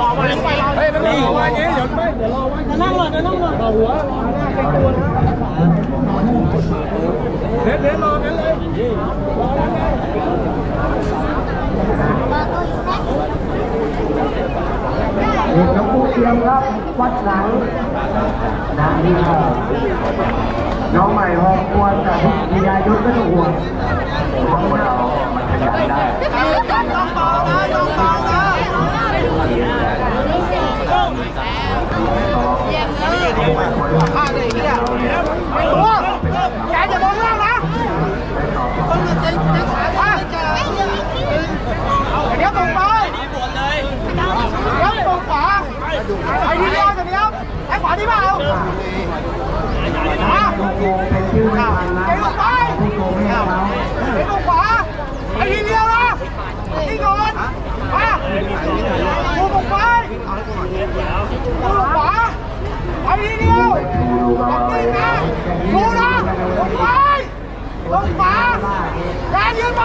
บอกหัวยังไม่ไปรอมาไปรอเฮ้ยมันรอไว้เดี๋ยวไม่เดี๋ยวรอไว้เดี๋ยวนั่งรอเดี๋ยวนั่งรอต่อหัวเด็ดเด็ดรองั้นเลยรองั้นเลยเด็กน้องผู้เตรียมครับวัดหลังนะนี่ครับน้องใหม่หอมควรแต่พี่ยายุทธไม่ต้องห่วงของเรามันขยันได้ แกจะมองล่างนะเดี๋ยวตรงไปเดี๋ยวตรงขวาไอ้ที่เลี้ยวจะเลี้ยวไอ้ขวา ที่เปล่ามาโกงเป็นชื่อไม่ทันนะเดี๋ยวตรงไปผู้โกงไม่เอาแล้วเดี๋ยวตรงขวาไอ้ทีเลี้ยวนะนี่ก่อนมาดูตรงไปดูตรงขวาไอ้ทีเลี้ยวดูดูกันตีนะดูนะลงไปลงมาแกยืนไป